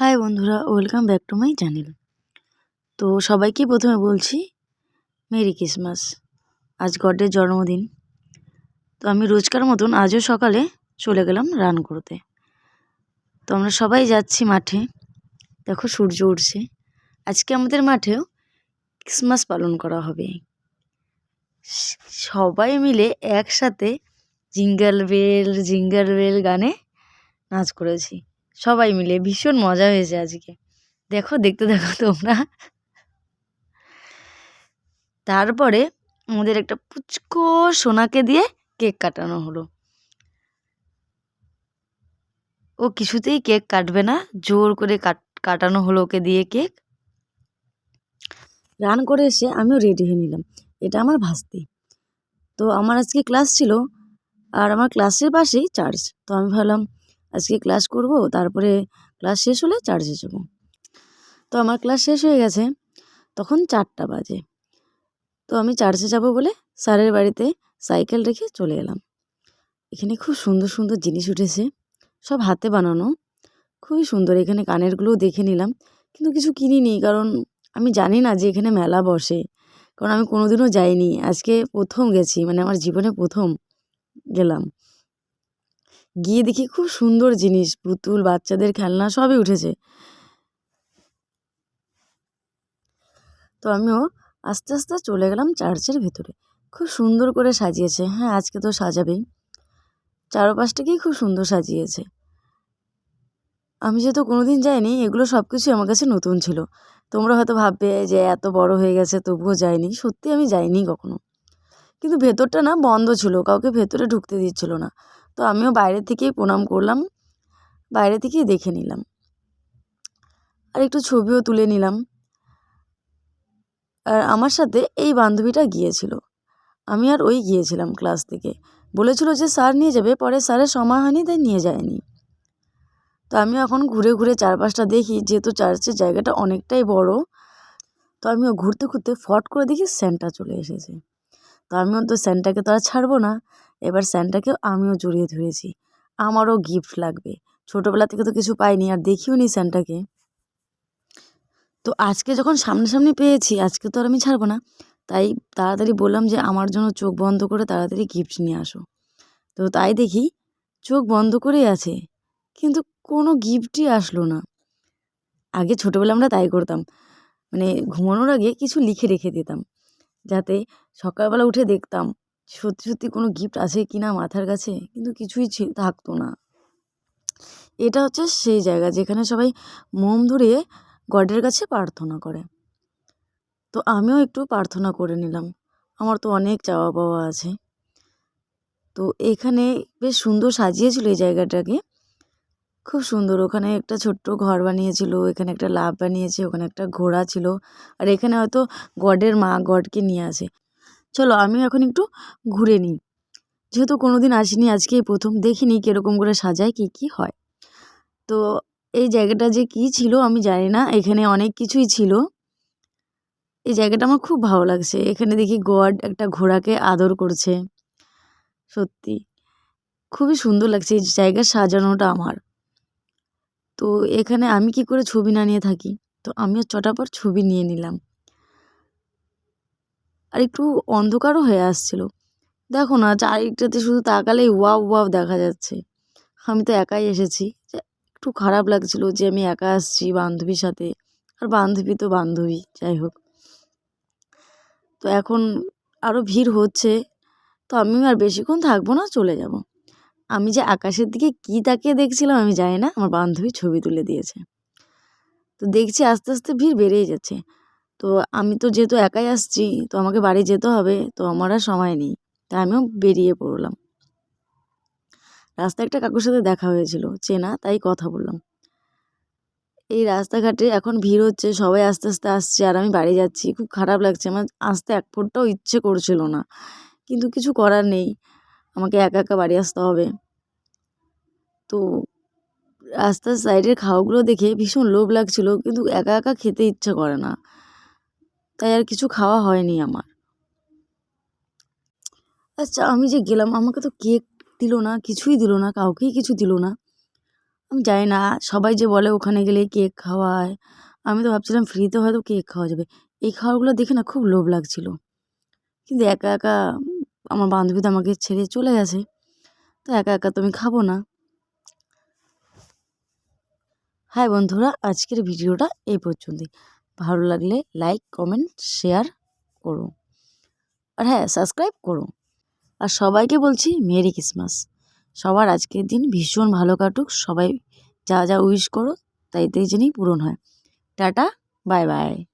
High বন্ধুরা, welcome back to my channel. তো সবাইকে প্রথমে বলছি, মেরি ক্রিসমাস। আজ গডের জন্মদিন। তো আমি রোজকার মতন আজও সকালে চলে গেলাম রান করতে। তো আমরা সবাই যাচ্ছি মাঠে। দেখো সূর্য উঠছে আজকে আমাদের মাঠেও ক্রিসমাস পালন করা হবে। সবাই মিলে একসাথে জিঙ্গল বেল জিঙ্গল বেল গানে নাচ করেছি। সবাই মিলে ভীষণ মজা হয়েছে আজকে। দেখো, দেখতে দেখো তোমরা। তারপরে আমাদের একটা পুচকো সোনাকে দিয়ে কেক কাটানো হলো। ও কিছুতেই কেক কাটবে না, জোর করে কাট, কাটানো হলো ওকে দিয়ে কেক। রান করে এসে আমিও রেডি হয়ে নিলাম। এটা আমার ভাস্তি। তো আমার আজকে ক্লাস ছিল, আর আমার ক্লাসের পাশেই চার্চ তো আমি ভাবলাম আজকে ক্লাস করব, তারপরে ক্লাস শেষ হলে চার্চে যাব। তো আমার ক্লাস শেষ হয়ে গেছে, তখন চারটা বাজে। তো আমি চার্চে যাব বলে স্যারের বাড়িতে সাইকেল রেখে চলে এলাম। এখানে খুব সুন্দর সুন্দর জিনিস উঠেছে, সব হাতে বানানো। খুবই সুন্দর, এখানে কানেরগুলোও দেখে নিলাম। কিন্তু কিছু কিনিনি, কারণ আমি জানি না যে এখানে মেলা বসে। কারণ আমি কোনোদিনও যাইনি, আজকে প্রথম গেছি মানে আমার জীবনে প্রথম গেলাম। গিয়ে দেখি খুব সুন্দর জিনিস, পুতুল, বাচ্চাদের খেলনা, সবই উঠেছে। তো আমিও আস্তে আস্তে চলে গেলাম চার্চের ভেতরে। খুব সুন্দর করে সাজিয়েছে। হ্যাঁ আজকে তো সাজাবেই। চারপাশটাকেই খুব সুন্দর সাজিয়েছে। আমি যেহেতু কোনো দিন যাইনি, এগুলো সব কিছুই আমার কাছে নতুন ছিল। তোমরা হয়তো ভাববে যে এত বড় হয়ে গেছে, তবুও যাইনি। সত্যি আমি যাইনি কখনো। কিন্তু ভেতরটা না বন্ধ ছিল, কাউকে ভেতরে ঢুকতে দিচ্ছিল না। তো আমিও বাইরে থেকেই প্রণাম করলাম। বাইরে থেকেই দেখে নিলাম। আর একটু ছবিও তুলে নিলাম। আর আমার সাথে এই বান্ধবীটা গিয়েছিল। আমি আর ওই গিয়েছিলাম ক্লাস থেকে। বলেছিল যে স্যার নিয়ে যাবে, পরে স্যারের সময় হয়নি তাই নিয়ে যায়নি। তো আমি এখন ঘুরে ঘুরে চারপাশটা দেখি, যেহেতু চার্চের জায়গাটা অনেকটাই বড়, তো আমিও ঘুরতে ঘুরতে ফট করে দেখি স্যান্টা চলে এসেছে। তো আমিও তো স্যান্টাকে তো আর ছাড়বো না। এবার স্যান্টাকেও আমিও জড়িয়ে ধরেছি। আমারও গিফট লাগবে। ছোটোবেলা থেকে তো কিছু পাইনি, আর দেখিও নি স্যান্টাকে। তো আজকে যখন সামনাসামনি পেয়েছি, আজকে তো আর আমি ছাড়বো না। তাই তাড়াতাড়ি বললাম যে আমার জন্য চোখ বন্ধ করে তাড়াতাড়ি গিফট নিয়ে আসো। তো তাই দেখি চোখ বন্ধ করেই আছে, কিন্তু কোনো গিফটই আসলো না। আগে ছোটোবেলা আমরা তাই করতাম। মানে ঘুমানোর আগে কিছু লিখে রেখে দিতাম, যাতে সকালবেলা উঠে দেখতাম সত্যি সত্যি কোনো গিফট আছে কি না মাথার কাছে? কিন্তু কিছুই থাকতো না। এটা হচ্ছে সেই জায়গা যেখানে সবাই মোম ধরিয়ে গডের কাছে প্রার্থনা করে। তো আমিও একটু প্রার্থনা করে নিলাম। আমার তো অনেক চাওয়া পাওয়া আছে। তো এখানে বেশ সুন্দর সাজিয়েছিল এই জায়গাটাকে। খুব সুন্দর। ওখানে একটা ছোট্ট ঘর বানিয়েছিল এখানে একটা লাভ বানিয়েছে, ওখানে একটা ঘোড়া ছিল। আর এখানে হয়তো গডের মা গডকে নিয়ে আসে। চলো আমি এখন একটু ঘুরে নিই। যেহেতু কোনো দিন আসিনি, আজকেই প্রথম দেখিনি কীরকম করে সাজায়, কী কী হয়। তো এই জায়গাটা যে কী ছিল আমি জানি না, এখানে অনেক কিছুই ছিল। এই জায়গাটা আমার খুব ভালো লাগছে। এখানে দেখি গড একটা ঘোড়াকে আদর করছে। সত্যি, খুবই সুন্দর লাগছে এই জায়গা সাজানোটা আমার। তো এখানে আমি কি করে ছবি না নিয়ে থাকি? তো আমিও চটাপট ছবি নিয়ে নিলাম। আর একটু অন্ধকারও হয়ে আসছিল। দেখো না, চারিদিকটাতে শুধু তাকালেই ওয়াও ওয়াও দেখা যাচ্ছে। আমি তো একাই এসেছি। একটু খারাপ লাগছিল যে আমি একা আসছি বান্ধবীর সাথে। আর বান্ধবী তো বান্ধবী, যাই হোক। তো এখন আরও ভিড় হচ্ছে। তো আমি আর বেশিক্ষণ থাকব না, চলে যাব। আমি যে আকাশের দিকে কী তাকিয়ে দেখছিলাম আমি জানি না, আমার বান্ধবী ছবি তুলে দিয়েছে। তো দেখছি আস্তে আস্তে ভিড় বেড়েই যাচ্ছে। তো আমি তো যেহেতু একাই আসছি, তো আমাকে বাড়ি যেতে হবে, তো আমার আর সময় নেই। তাই আমিও বেরিয়ে পড়লাম। রাস্তায় একটা কাকুর সাথে দেখা হয়েছিল, চেনা, তাই কথা বললাম। এই রাস্তাঘাটে এখন ভিড় হচ্ছে, সবাই আস্তে আস্তে আসছে, আর আমি বাড়ি যাচ্ছি, খুব খারাপ লাগছে। আমার আসতে এক ফোঁটাও ইচ্ছে করছিল না, কিন্তু কিছু করার নেই, আমাকে একা একা বাড়ি আসতে হবে। তো রাস্তার সাইডের খাওয়াগুলো দেখে ভীষণ লোভ লাগছিল, কিন্তু একা একা খেতে ইচ্ছে করে না। তাই আর কিছু খাওয়া হয়নি আমার। আচ্ছা আমি যে গেলাম, আমাকে তো কেক দিল না, কিছুই দিল না, কাউকেই কিছু দিল না। আমি জানি না, সবাই যে বলে ওখানে গেলে কেক খাওয়ায়। আমি তো ভাবছিলাম ফ্রিতে হয়তো কেক খাওয়া যাবে। এই খাবারগুলো দেখে না খুব লোভ লাগছিল। কিন্তু একা একা আমার বান্ধবী তো আমাকে ছেড়ে চলে গেছে। তো একা একা তো আমি খাব না। হ্যাঁ বন্ধুরা, আজকের ভিডিওটা এই পর্যন্তই। ভালো লাগলে লাইক কমেন্ট শেয়ার করো। আর হ্যাঁ সাবস্ক্রাইব করো। আর সবাইকে বলছি, মেরি ক্রিসমাস। সবার আজকের দিন ভীষণ ভালো কাটুক। সবাই যা যা উইশ করো, তাই তাই পূরণ হয়। Tata bye bye